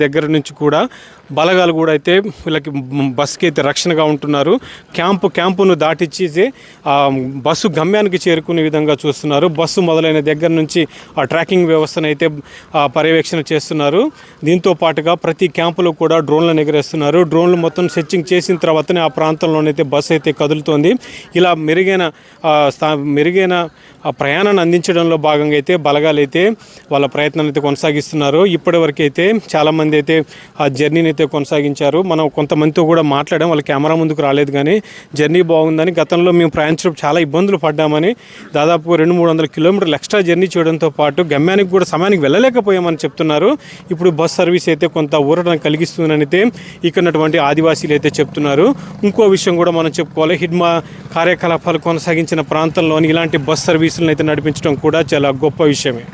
దగ్గర నుంచి కూడా బలగాలు కూడా అయితే వీళ్ళకి బస్కి అయితే రక్షణగా ఉంటున్నారు. క్యాంపు క్యాంపును దాటిచ్చి ఆ బస్సు గమ్యానికి చేరుకునే విధంగా చూస్తున్నారు. బస్సు మొదలైన దగ్గర నుంచి ఆ ట్రాకింగ్ వ్యవస్థను అయితే పర్యవేక్షణ చేస్తున్నారు. దీంతో పాటుగా ప్రతి క్యాంపులో కూడా డ్రోన్లను ఎగరేస్తున్నారు. డ్రోన్లు మొత్తం సెర్చింగ్ చేసిన తర్వాతనే ఆ ప్రాంతంలోనైతే బస్సు అయితే కదులుతోంది. ఇలా మెరుగైన స్థా- మెరుగైన ప్రయాణాన్ని అందించడంలో భాగంగా అయితే బలగాలు అయితే వాళ్ళ ప్రయత్నాన్ని అయితే కొనసాగిస్తున్నారు. ఇప్పటి వరకు అయితే చాలామంది అయితే ఆ జర్నీని అయితే కొనసాగించారు. మనం కొంతమందితో కూడా మాట్లాడాం వాళ్ళ కెమెరా ముందుకు రాలేదు కానీ జర్నీ బాగుందని గతంలో మేము ప్రయాణించడం చాలా ఇబ్బందులు పడ్డామని దాదాపు రెండు మూడు వందల కిలోమీటర్లు ఎక్స్ట్రా జర్నీ చేయడంతో పాటు గమ్యానికి కూడా సమయానికి వెళ్ళలేకపోయామని చెప్తున్నారు. ఇప్పుడు బస్ సర్వీస్ అయితే కొంత ఊరటం కలిగిస్తుందని అయితే ఇక్కడటువంటి ఆదివాసీలు అయితే చెప్తున్నారు. ఇంకో విషయం కూడా మనం చెప్పుకోవాలి. హిడ్మా కార్యకలాపాలు కొనసాగించిన ప్రాంతంలోని ఇలాంటి బస్ సర్వీసులను అయితే నడిపించడం కూడా చాలా గొప్ప విషయమే.